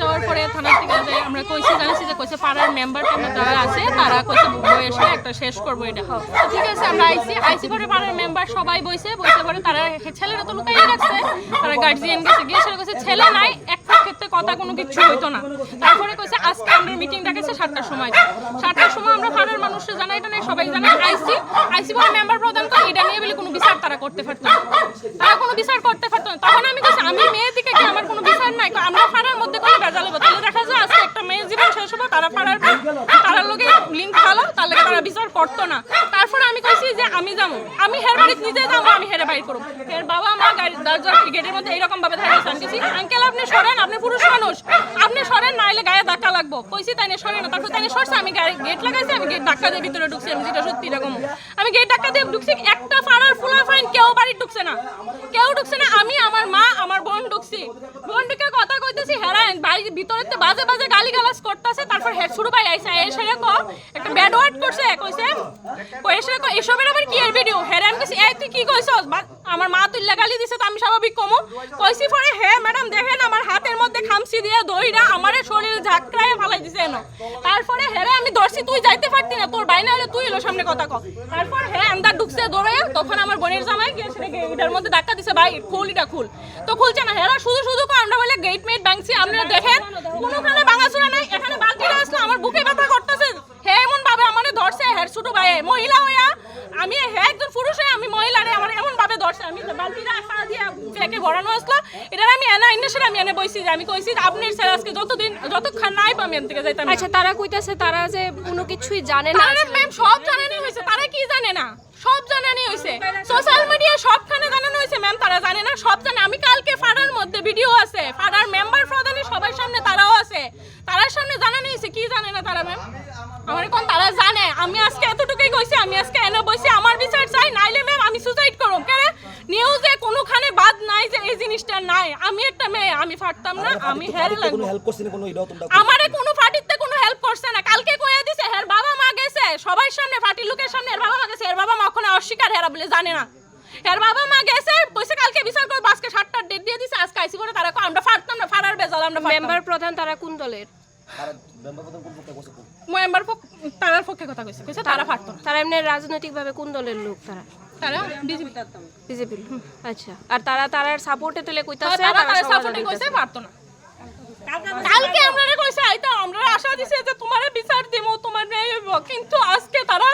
যাওয়ার পরে থেকে আমরা কইছি জানিছি যে কইছে পাড়ার মেম্বার টেম্বার যারা আছে, তারা কইছে বসে একটা শেষ করব এটা। ঠিক আছে, আমরা পরে পাড়ার মেম্বার সবাই বইছে বইছে পরে তারা ছেলেরা তো রাখছে তারা গার্জিয়ান গেছে, গিয়ে সেটা কইছে, ছেলে নাই, একটা ক্ষেত্রে কথা কোনো কিছু হইতো না। তারপরে কইছে, আজকে মিটিং ডাকেছে সাতটার সময়। সাতটার সময় আমরা পাড়ার মানুষকে জানাই, এটা নেই সবাই আইসি আইসি পরে মেম্বার প্রদান করে এটা নিয়ে বলে কোনো বিচার তারা করতে পারতো না। তারা কোনো বিচার করতে পারতো না। তখন আমি কইছি, আমি মেয়ে দিকে কি আমার কোনো বিচার নাই কই আমরা ফাড়ার মধ্যে করে ভেজাল হব তাহলে দেখা যায় আজকে একটা মেয়ের জীবন শেষ হব তারা ফাড়ার তারার লোকে লিঙ্ক ভালো, তার লগে তারা বিচার করতো না। তারপরে আমি কইছি যে আমি যাব। আমি হের বাড়িতে নিজে যাব, আমি হেরে বাড়ি করব। হের বাবা মা গাড়ি দরজার গেটের মধ্যে এইরকম ভাবে আমি কইছি, আঙ্কেল, আপনি সরেন, আপনি পুরুষ মানুষ। আপনি সরেন, নাইলে গায়ে ধাক্কা লাগবো। কইছি তাই না সরেন না। তারপর তাই না সরছে, আমি গেট লাগাইছি, আমি গেট ধাক্কা দিয়ে ভিতরে ঢুকছি। আমি যেটা সত্যি এরকম। আমি গেট ধাক্কা দিয়ে ঢুকছি, একটা ফাড়ার ফুলা ফাইন, কেউ বাড়ি ঢুকছে না। কেউ ঢুকছে না, আমি, আমার মা, আমার বোন ঢুকছি। বোন হেরান বাড়ির ভিতরে তো বাজে বাজে গালি গালাজ করতেছে, তারপর হেড শুরু পাই আইসা এসে রেখো একটা ব্যাড ওয়ার্ড করছে, কইছে। কই এসে এসবের আবার কি এর ভিডিও হেরান কইছি, এই তুই কি কইছস? আমার মা তুইলা গালি দিছে, তো আমি স্বাভাবিক কমু। কইছি পরে, হে ম্যাডাম, দেখেন আমার হাতের মধ্যে খামসি দিয়ে দইরা আমার শরীর ঝাঁকড়ায় ফালাই দিছে এনো। তারপরে হেরে আমি ধরছি, তুই যাইতে পারতি না, তোর বাইনা হলে তুই এলো, সামনে কথা ক তারপর হ্যাঁ দৌড়ে, তখন আমার বোনের জামাই মধ্যে ধাক্কা দিছে, ভাই, খুল, এটা খুল। তো খুলছে না, হেরা, শুধু শুধু আমরা বলে গেট মেট ভাঙছি, আপনারা দেখেন, কোনোখানে ভাঙাচুরা নাই, এখানে বালতিটা আসলো, আমার বুকে ব্যথা করতেছে। হে এমন ভাবে আমারে ধরছে হ্যার ছোট ভাই, মহিলা হইয়া, আমি, হে, একজন পুরুষ হয়ে আমি মহিলা ধরছে আমি বালতিটা দিয়ে ফেকে আসলো। এটা আমি এনা ইন্ডাস্ট্রি আমি এনে বইছি আমি কইছি আপনি স্যার আজকে যতদিন যতক্ষণ নাই পামি এন থেকে যাইতাম আচ্ছা তারা কইতাছে তারা যে কোনো কিছুই জানে না। তারা ম্যাম সব জানানি হয়েছে তারা কি জানে না? সব জানানি হয়েছে সোশ্যাল মিডিয়া সবখানে জানানো হয়েছে ম্যাম তারা জানে না সব জানে। আমি কালকে ফাড়ার মধ্যে ভিডিও আছে ফাড়ার মেম্বার প্রধানের সবার সামনে তারাও আছে। তারার সামনে জানানো হয়েছে কি জানে না তারা ম্যাম আমার কোন তারা জানে? আমি আজকে এতটুকুই কইছি আমি আজকে এনে বসে আমার বিচার চাই নাইলে ম্যাম আমি সুসাইড করব কেন নিউজে কোনোখানে বাদ নাই যে এই জিনিসটা নাই আমি একটা মেয়ে আমি ফাটতাম না আমি হেরে কোনো হেল্প করছেন কোনো এটাও তোমরা আমারে কোনো ফাটিতে কোনো হেল্প করছে না। কালকে কইয়া দিছে হের বাবা মা গেছে। সবার সামনে ফাটি লোকের সামনে এর বাবা মা গেছে। এর বাবা মা ওখানে অস্বীকার হেরা বলে জানে না। এর বাবা মা গেছে। কইছে কালকে বিচার করে আজকে সাতটার ডেট দিয়ে দিছে আজকে আইসি করে তারা আমরা ফাটতাম না ফাড়ার বেজাল আমরা মেম্বার প্রধান তারা কোন দলের? তারা মেম্বার পক্ষে তারার পক্ষে কথা কইছে। কইছে তারা ফাটতো তারা এমনি রাজনৈতিক ভাবে কোন দলের লোক তারা? তারা বিজেপি বিজেপি আচ্ছা। আর তারা তারার সাপোর্টে তুলে কইতাছে তারা তারা তারা সাপোর্টে কইছে পারতো না। কালকে আমরা কইছে আইতো আমরা আশা দিছে যে তোমারে বিচার দেবো তোমার ন্যায় হইব। কিন্তু আজকে তারা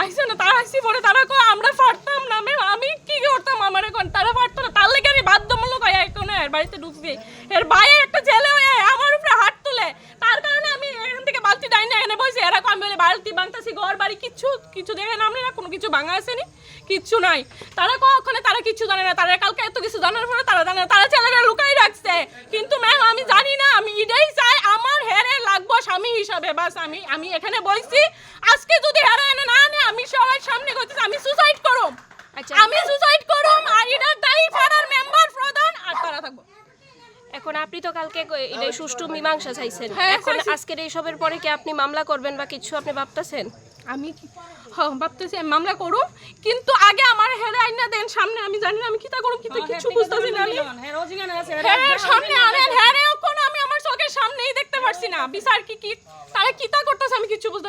আইছে না তারা আইসি পরে তারা কয় আমরা পারতাম না ম্যাম আমি কি করতাম আমার এখন তারা পারতো না। তার লেগে আমি বাধ্যমূলক হয় এখন এর বাড়িতে ঢুকছি। এর বাইরে একটা ছেলে হয়ে আমার উপরে হাত তুলে তার কারণে আমি এখান থেকে বালতি ডাইনে এনে বসে এরা কয় আমি বলে বালতি ভাঙতাছি ঘর বাড়ি কিচ্ছু কিছু দেখে না কোনো কিছু ভাঙা আসেনি কিচ্ছু নাই। তারা কখনো তারা কিছু জানে না তারা কালকে এত কিছু জানার পরে তারা জানে না তারা ছেলেরা লুকাই রাখছে। কিন্তু ম্যাম আমি জানি না আমি এটাই চাই আমার হেরে লাগবো স্বামী হিসাবে বাস আমি আমি এখানে বলছি আজকে যদি হেরে এনে না আনে আমি সবার সামনে করতেছি আমি সুসাইড করব আচ্ছা। আমি সুসাইড করব আর এটার দায়ী পাড়ার মেম্বার প্রধান আর তারা থাকব। এখন আপনি তো কালকে এটা সুষ্ঠু মীমাংসা চাইছেন। হ্যাঁ, এখন। আজকের এইসবের পরে কি আপনি মামলা করবেন বা কিছু আপনি ভাবতেছেন? আমি হ্যাঁ, ভাবতেছি আমি মামলা করুম কিন্তু আগে আমার হেরে আইনা দেন সামনে আমি জানি না আমি কিতা করুম কিতা কিছু বুঝতেছি না আমি। হ্যাঁ সামনে আনেন হ্যাঁ রে, কোনো আমি আমার চোখের সামনেই দেখতে পারছি না। বিচার কি কি তারা কিতা করতেছে আমি কিছু বুঝতে